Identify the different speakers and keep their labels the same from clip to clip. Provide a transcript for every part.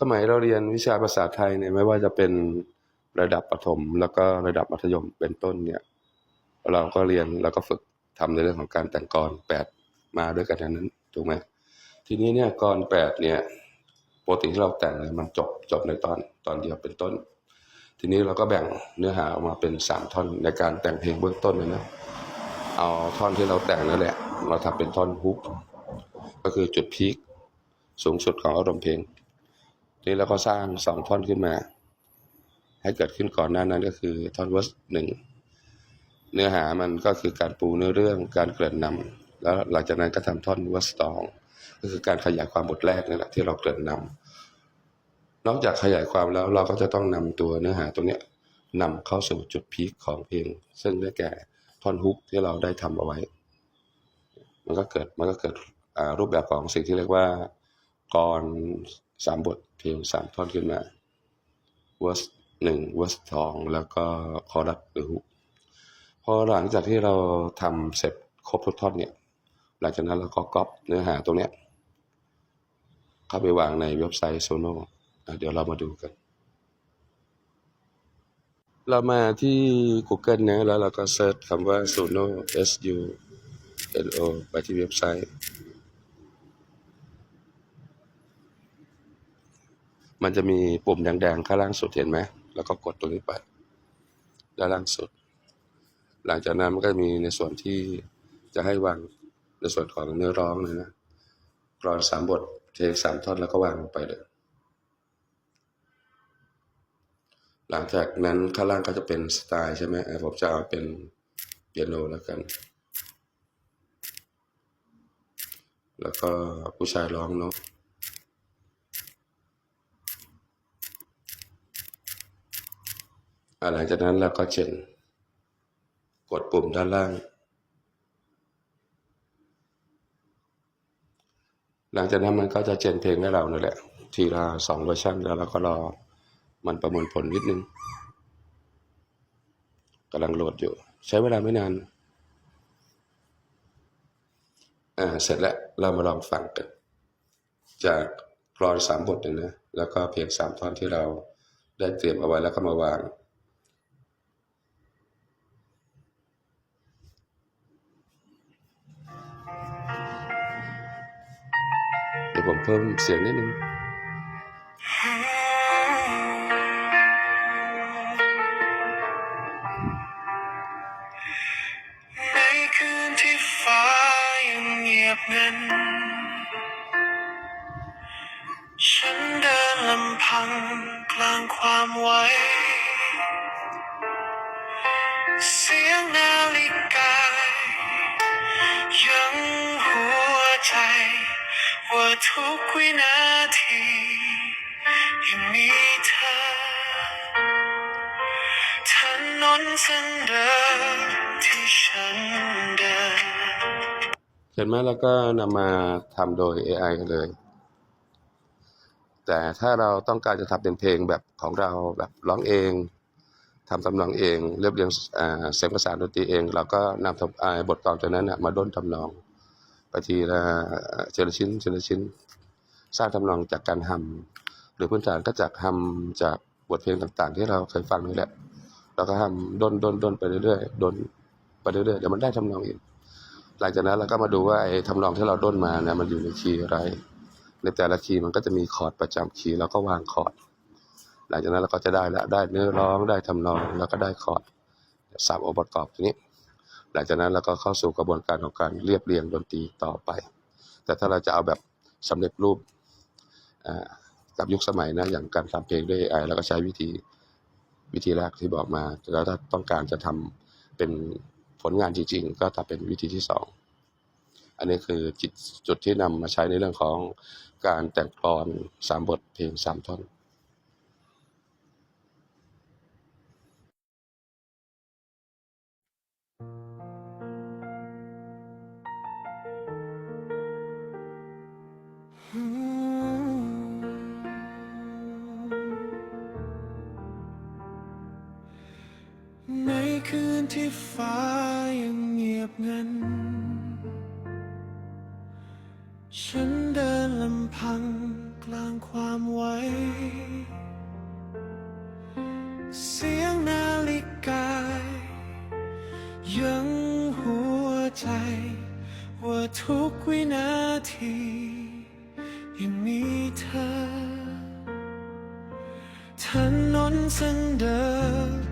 Speaker 1: สมัยเราเรียนวิชาภาษาไทยเนี่ยไม่ว่าจะเป็นระดับประถม แล้วก็ระดับมัธยมเป็นต้นเนี่ย เราก็เรียนแล้วก็ฝึกทำในเรื่องของการแต่งกรแปดมาด้วยกันทั้งนั้นถูกไหมทีนี้เนี่ยกรแปดเนี่ยปกติที่เราแต่งเนี่ยมันจบจบในตอนตอนเดียวเป็นต้น ทีนี้เราก็แบ่งเนื้อหาออกมาเป็นสามท่อนในการแต่งเพลงเบื้องต้นเลยนะเอาท่อนที่เราแต่งนั่นแหละ เราทำเป็นท่อนฮุกก็คือจุดพีคสูงสุดของอารมณ์เพลง นี้เราก็สร้างสองท่อนขึ้นมา ให้เกิดขึ้นก่อนหน้านั้นก็คือท่อนเวอร์สหนึ่งเนื้อหามันก็คือการปูเนื้อเรื่องการเกริ่นนำแล้วหลังจากนั้นก็ทำท่อนเวอร์สองก็คือการขยายความบทแรกนี่แหละที่เราเกริ่นนำนอกจากขยายความแล้วเราก็จะต้องนำตัวเนื้อหาตรงนี้ยนำเข้าสู่จุดพีคของเพลง ซึ่งได้แก่ท่อนฮุกที่เราได้ทำเอาไว้ มันก็เกิดมันก็เกิดรูปแบบของสิ่งที่เรียกว่ากร สามบทเพลงสามท่อนขึ้นมา verse หนึ่ง verse สองแล้วก็คอรัสหรือฮุกพอหลังจากที่เราทำเสร็จครบทุกท่อนเนี่ย หลังจากนั้นเราก็ก๊อปเนื้อหาตรงเนี้ยเข้าไปวางในเว็บไซต์โซโนเดี๋ยวเรามาดูกัน เรามาที่ Google นะแล้วเราก็เซิร์ชคำว่า Suno S U N O ไปที่เว็บไซต์ มันจะมีปุ่มแดงๆข้างล่างสุดเห็นไหม แล้วก็กดตรงนี้ไป ด้านล่างสุด หลังจากนั้นมันก็มีในส่วนที่จะให้วางในส่วนของเนื้อร้องเลยนะกรอนสามบทเทคสามท่อนแล้วก็วางลงไปเลย หลังจากนั้นข้างล่างก็จะเป็นสไตล์ใช่ไหมผมจะเอาเป็นเปียโนแล้วกัน แล้วก็ผู้ชายร้องเนาะ อ่า หลังจากนั้นเราก็เจนกดปุ่มด้านล่าง หลังจากนั้นมันก็จะเจนเพลงให้เราเนั่นแหละ ทีละสองเวอร์ชันแล้วเราก็รอมันประมวลผลนิดนึงกำลังโหลดอยู่ ใช้เวลาไม่นาน อ่า เสร็จแล้วเรามาลองฟังกัน จากกรอนสามบทเลยนะ แล้วก็เพลงสามท่อนที่เราได้เตรียมเอาไว้แล้วก็มาวาง ยวผมเพิ่มเสียงนิดนึง
Speaker 2: ฉันเดินลำพังกลางความไว้ ว่าทุกวินาทียังมีเธอถนนเส้นเดิมที่ฉันเดิน
Speaker 1: เห็นไหมแล้วก็นำมาทำโดย AI เลย แต่ถ้าเราต้องการจะทำเป็นเพลงแบบของเราแบบร้องเองทำทำนองเองเรียบเรียงเสียงประสานดนตรีเอง เราก็นำทำอ่าบทกลอนตัวนั้นมาด้นทำนอง ทีละเชละชิ้นเชละชิ้น สร้างทำนองจากการทำหรือพื้นฐานก็จากทำจากบทเพลงต่างๆ ที่เราเคยฟังนี่แหละเราก็ทำด้นด้นด้นไปเรื่อยๆด้นไปเรื่อยๆเดี๋ยวมันได้ทำนองเองหลังจากนั้นเราก็มาดูว่าไอ้ทำนองที่เราด้นมาเนี่ยมันอยู่ในคีย์อะไร ในแต่ละคีย์มันก็จะมีคอร์ดประจำคีย์แล้วก็วางคอร์ดหลังจากนั้นเราก็จะได้ละได้เนื้อร้องได้ทำนองแล้วก็ได้คอร์ดสามองค์ประกอบทีนี้ หลังจากนั้นเราก็เข้าสู่กระบวนการของการเรียบเรียงดนตรีต่อไป แต่ถ้าเราจะเอาแบบสำเร็จรูปกับยุคสมัยนะอย่างการทำเพลงด้วย AI แล้วก็ใช้วิธีวิธีแรกที่บอกมา แล้วถ้าต้องการจะทำเป็นผลงานจริง ๆ ก็ทำเป็นวิธีที่สองอันนี้คือจ,จุดที่นำมาใช้ในเรื่องของการแต่งกลอนสามบทเพลงสามท่อน
Speaker 2: ที่ฟ้ายังเงียบงัน ฉันเดินลำพังกลางความไว้ เสียงนาฬิกา ยังหัวใจ ว่าทุกวินาที ยังมีเธอถนนเส้นเดิ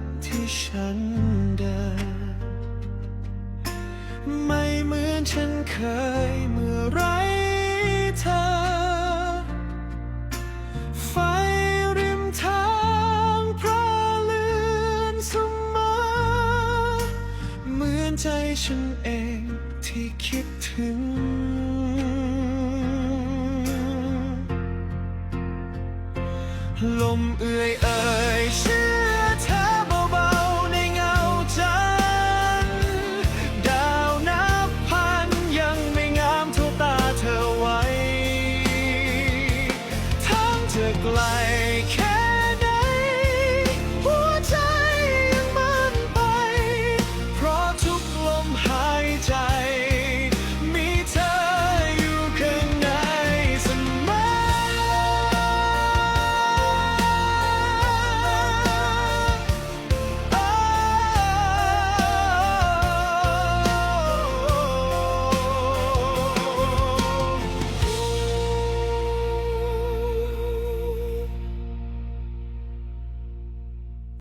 Speaker 2: ม ที่ฉันเดิน ไม่เหมือนฉันเคยเมื่อไรเธอ ไฟริมทางพระเลือนเสมอเหมือนใจฉันเองที่คิดถึงลมเอื่อยเอ่ยชื่อ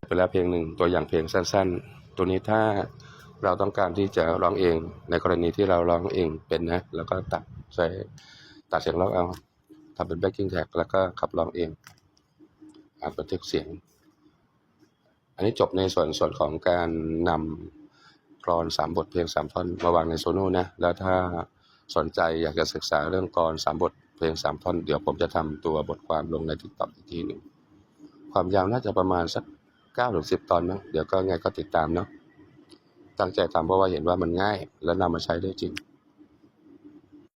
Speaker 1: ไปแล้วเพลงหนึ่งตัวอย่างเพลงสั้น ๆ ตัวนี้ถ้าเราต้องการที่จะร้องเอง ในกรณีที่เราร้องเองเป็นนะ แล้วก็ตัดใส่ตัดเสียงร้องเอาทำเป็นแบ็กกิ้งแท็กแล้วก็ขับร้องเองอัดบันทึกเสียง อันนี้จบในส่วนส่วนของการนำกรอนสามบทเพลงสามท่อนมาวางในโซโน่นะ แล้วถ้าสนใจอยากจะศึกษาเรื่องกรอนสามบทเพลงสามท่อน เดี๋ยวผมจะทำตัวบทความลงในทิกตอกอีกทีหนึ่ง ความยาวน่าจะประมาณสัก เก้าหรือสิบตอนมั้งเดี๋ยวก็ไงก็ติดตามเนาะตั้งใจทำเพราะว่าเห็นว่ามันง่าย และนำมาใช้ได้จริง